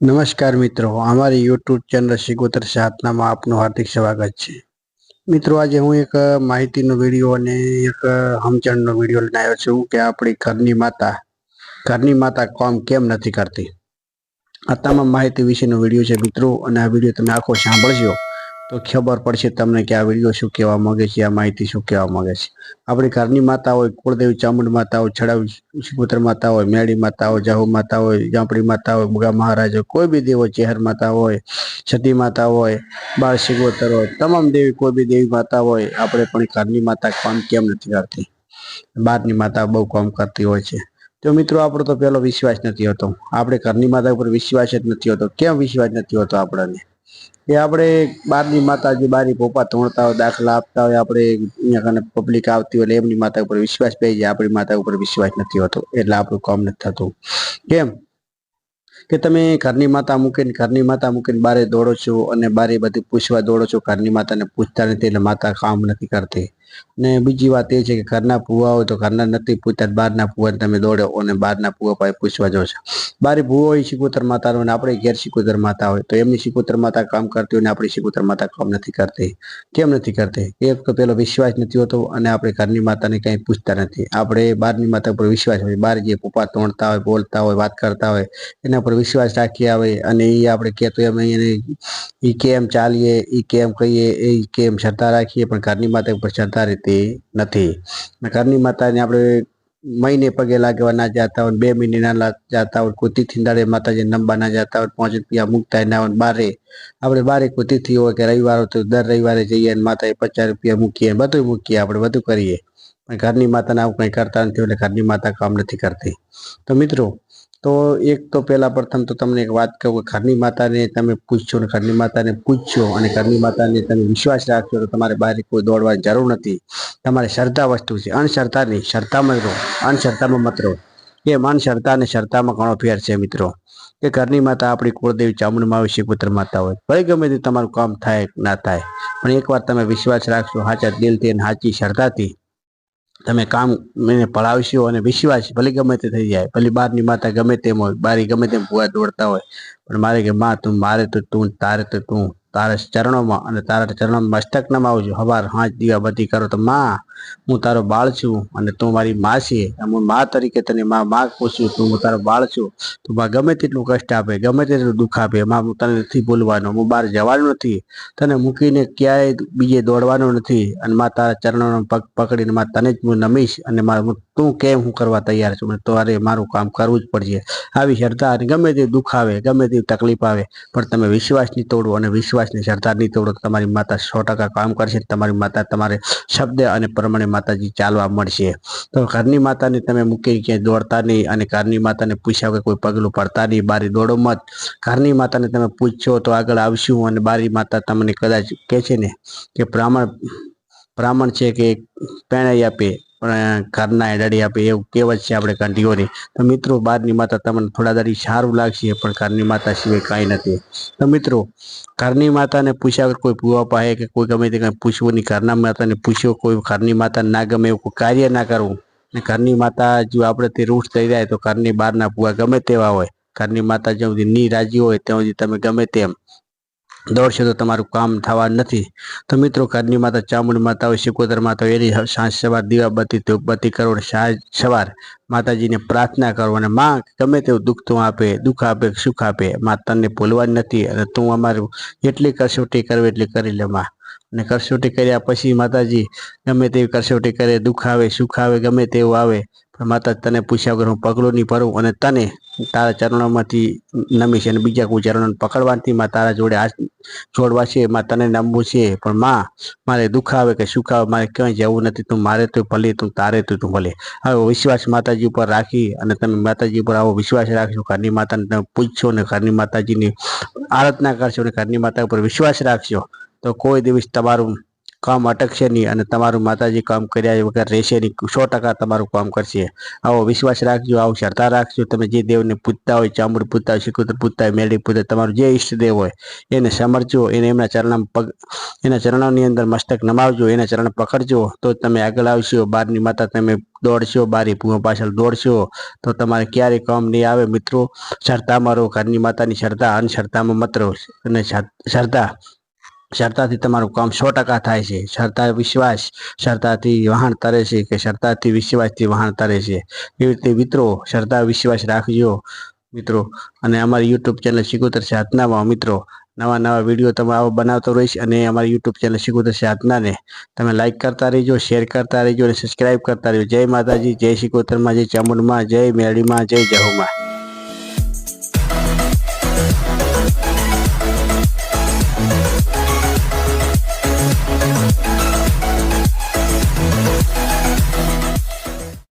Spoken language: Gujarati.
નમસ્કાર મિત્રો, અમારી યુટ્યુબ ચેનલ શિગોતર સાધનામાં આપનું હાર્દિક સ્વાગત છે. મિત્રો, આજે હું એક માહિતીનો વીડિયો અને એક સમજણનો વીડિયો લઈને આવ્યો છું કે આપણી ઘરની માતા ઘરની માતા કામ કેમ નથી કરતી. આ તમામ માહિતી વિશેનો વીડિયો છે મિત્રો, અને આ વીડિયો તમે આખો સાંભળજો. તો ખબર પડશે તમને કે આ વીડિયો શું કહેવા માંગે છે, આ માહિતી શું કહેવા માંગે છે. આપણી ઘરની માતા હોય, કુળદેવી, ચામુંડ માતા હોય, છડાવી સુપુત્ર માતા હોય, મેળી માતા હોય, જાહુ માતા હોય, જાંપડી માતા હોય બુગા મહારાજ હોય, કોઈ બી દેવ હોય, ચેહર માતા હોય સતી માતા હોય, બાળ શિકોતર હોય, તમામ દેવી, કોઈ બી દેવી માતા હોય, આપણે પણ ઘરની માતા કામ કેમ નથી કરતી? બહારની માતા બહુ કામ કરતી હોય છે. તો મિત્રો, આપણો તો પેલો વિશ્વાસ નથી હોતો. આપણે ઘરની માતા ઉપર વિશ્વાસ જ નથી હોતો. કેમ વિશ્વાસ નથી હોતો આપણને? એ આપણે બહારની માતાજી બારી પોપા તોડતા હોય, દાખલા આપતા હોય, આપણે અહીંયા કને પબ્લિક આવતી હોય, એમની માતા ઉપર વિશ્વાસ પડી જાય, આપણી માતા ઉપર વિશ્વાસ નથી હોતો, એટલે આપણું કામ નથી થતું. કેમ? કે તમે ઘરની માતા મૂકીને, ઘરની માતા મૂકીને બારે દોડો છો અને બારે બધી પૂછવા દોડો છો, ઘરની માતાને પૂછતા નથી, એટલે માતા કામ નથી કરતી. ને બીજી વાત એ છે કે ઘરના ભૂવા હોય તો ઘરના નથી પૂછતા બહારના ભૂવા તમે દોડો અને બહારના ભૂવા પાસે પૂછવા જો છો. બારે ભૂવો હોય શિકોતર માતા અને આપણે ઘેર શિકોતર માતા હોય તો એમની શિકોતર માતા કામ કરતી હોય ને આપણી શિકોતર માતા કામ નથી કરતી. કેમ નથી કરતી? એક તો પેલો વિશ્વાસ નથી હોતો અને આપણે ઘરની માતાને કંઈ પૂછતા નથી. આપણે બહારની માતા પર વિશ્વાસ હોય. બહાર જે પપ્પા તોડતા હોય, બોલતા હોય, વાત કરતા હોય, એના પર વિશ્વાસ રાખી આવે અને એ આપણે કહેતો એમ એને એ કેમ ચાલીએ એ કેમ કહીએ એ કેમ શ્રદ્ધા રાખીએ, પણ ઘરની માતા ઉપર શ્રદ્ધા રહેતી નથી. ઘરની માતાને આપણે મહિને પગે લાગવા ના જતા હોય, બે મહિને ના જતા હોય કોઈ તિથિ દાડે માતાજી નંબા ના જતા હોય પાંચ રૂપિયા મૂકતા ના હોય, બારે. આપણે બારે કોઈ તિથિ હોય કે રવિવાર હોય તો દર રવિવારે જઈએ અને માતાએ પચાસ રૂપિયા મૂકીએ બધું મૂકીએ આપણે, બધું કરીએ. પણ ઘરની માતાને આવું કંઈ કરતા નથી એટલે ઘરની માતા કામ નથી કરતી. તો મિત્રો તો એક તો પહેલા પ્રથમ તો તમને એક વાત કહું કે ઘરની માતાને તમે પૂછશો ને ઘરની માતાને પૂછશો અને ઘરની માતાને તમે વિશ્વાસ રાખશો તો તમારે બહાર કોઈ દોડવાની જરૂર નથી. તમારે શ્રદ્ધા વસ્તુ છે. અણશ્રદ્ધા નહીં, શ્રદ્ધામાં રહો. અણશ્રદ્ધામાં મત રહો. કેમ? અણશ્રદ્ધા અને શ્રદ્ધામાં ઘણો ફેર છે મિત્રો. કે ઘરની માતા આપણી કુળદેવી ચામુંડમાં આવે પુત્ર માતા હોય. ભલે ગમે તે તમારું કામ થાય ના થાય, પણ એકવાર તમે વિશ્વાસ રાખશો સાચા દિલથી અને સાચી શ્રદ્ધાથી તમે કામ એને પડાવશો અને વિશ્વાસ ભલે ગમે તે થઈ જાય, ભલે બહારની માતા ગમે તેમ હોય, બારી ગમે તેમ ભૂવા દોડતા હોય, પણ મારે કે માં તું, મારે તો તું, તારે તો તું, તારા ચરણોમાં અને તારા ચરણોમાં મસ્તકનામાં આવજો, હવાર હાથ દીવા બધી કરો તો માં હું તારો બાળ છું અને તું મારી મા છે. હું મા તરીકે તને મા મા પૂછું તું હું તારો બાળ છું. તું માં ગમે તેટલું કષ્ટ આપે, ગમે તેટલું દુઃખ આપે માં હું તને નથી બોલવાનો હું બહાર જવાનું નથી. તને મૂકીને ક્યાંય બીજે દોડવાનું નથી. અને માં તારા ચરણોનો પગ પકડીને માં તને જ હું નમીશ અને તું કેમ હું કરવા તૈયાર છું? તારે મારું કામ કરવું જ પડશે. આવી શ્રદ્ધા અને ગમે તે દુઃખ આવે, ગમે તે તકલીફ આવે, પણ તમે વિશ્વાસ નહીં તોડો અને વિશ્વાસની શ્રદ્ધા નહીં તોડો તમારી માતા સો ટકા કામ કરશે તમારી માતા તમારે શબ્દ અને પ્રમાણે માતાજી ચાલવા મળશે. તો ઘરની માતાને તમે મૂકી ક્યાંય દોડતા નહીં અને ઘરની માતાને પૂછ્યા કે કોઈ પગલું પડતા નહીં. બારી દોડો મત ઘરની માતાને તમે પૂછશો તો આગળ આવશું અને બારી માતા તમને કદાચ કહે છે ને કે બ્રાહ્મણ બ્રાહ્મણ છે કે પેણાઈ આપે. ઘરના એડાડી આપે એવું કહેવત છે આપણે કંઠીઓની તો મિત્રો બહારની માતા તમને થોડા દાડી સારું લાગશે, પણ ઘરની માતા સિવાય કાંઈ નથી. તો મિત્રો, ઘરની માતાને પૂછ્યા કોઈ પૂવા પાસે કે કોઈ ગમે તે કંઈ પૂછવું નહીં. ઘરના માતાને પૂછ્યો કોઈ ઘરની માતાને ના ગમે એવું કાર્ય ના કરવું. ને ઘરની માતા જો આપણે તે રૂઠ થઈ જાય તો ઘરની બહારના પૂવા ગમે તેવા હોય. ઘરની માતા જ્યાં સુધી ની રાજી હોય ત્યાં સુધી તમે ગમે તેમ. દોડશો તો તમારું કામ થવા નથી. તો મિત્રો, ઘરની માતા, ચામુંડ માતા હોય શિકોતર માતા હોય, એની સાંજ સવાર દીવાબત્તી ધૂપબત્તી કરો સાંજ સવાર માતાજીને પ્રાર્થના કરો અને માં, ગમે તેવું દુઃખ તું આપે, દુઃખ આપે સુખ આપે, માં તને ભૂલવાની નથી અને તું અમારું જેટલી કસોટી કરવી એટલી કરી લે, માં. અને કસોટી કર્યા પછી માતાજી ગમે તેવી કસોટી કરે, દુઃખ આવે, સુખ આવે, ગમે તેવું આવે પણ માતા તને પૂછ્યા વગર હું પગલું નહીં ભરું અને તને તારા ચરણોમાંથી નમીશ અને બીજા કોઈ ચરણોને પકડવાથી માં તારા જોડે હાથ જોડવા છે, માં તને નમવું છે. પણ માં, મારે દુઃખ આવે કે સુખ આવે, મારે ક્યાંય જવું નથી. તું મારે તો ભલે, તું તારે તો તું ભલે. હવે વિશ્વાસ માતાજી ઉપર રાખી અને તમે માતાજી ઉપર આવો વિશ્વાસ રાખશો ઘરની માતાને તમે પૂછશો ને ઘરની માતાજીની આરાધના કરશો ને ઘરની માતા ઉપર વિશ્વાસ રાખશો તો કોઈ દિવસ તમારું કામ અટકશે નહીં અને તમારું માતાજી કામ કર્યા વગર રહેશે નહીં. સો ટકા તમારું કામ કરશે. આવો વિશ્વાસ રાખજો, આવો શ્રદ્ધા રાખજો. તમે જે દેવને પૂજતા હોય, ચામુંડ પૂજતા હોય શિકોતર પૂજતા હોય મેળી પૂજતા તમારું જે ઈષ્ટદેવ હોય, એને સમરજો, એને એમના ચરણમાં પગ, એના ચરણોની અંદર મસ્તક નમાવજો, એના ચરણ પકડજો, તો તમે આગળ આવશો, બારની માતા તમે દોડશો, બારી ભૂવા પાછળ દોડશો, તો તમારે ક્યારેય કામ નહીં આવે મિત્રો. શ્રદ્ધામાં રહો ઘરની માતાની શ્રદ્ધા અંધશ્રદ્ધામાં મત રહો અને શ્રદ્ધ- શ્રદ્ધાથી તમારું કામ સો ટકા થાય છે. સરતા વિશ્વાસ સરતાથી વહાણ તરે છે કે સરતાથી વિશ્વાસથી વહાણ તરે છે. એવી રીતે મિત્રો સરતા વિશ્વાસ રાખજો મિત્રો. અને અમારી યુટ્યુબ ચેનલ શીખોતર સાધનામાં મિત્રો. નવા નવા વીડિયો તમે આવો બનાવતો રહીશ અને અમારી યુટ્યુબ ચેનલ શિકોતર સાધનાને તમે લાઇક કરતા રહેજો શેર કરતા રહેજો અને સબસ્ક્રાઈબ કરતા રહેજો. જય માતાજી, જય શીખોતરમાં, જય ચામુંડમાં, જય મેળીમાં, જય જહુમાં.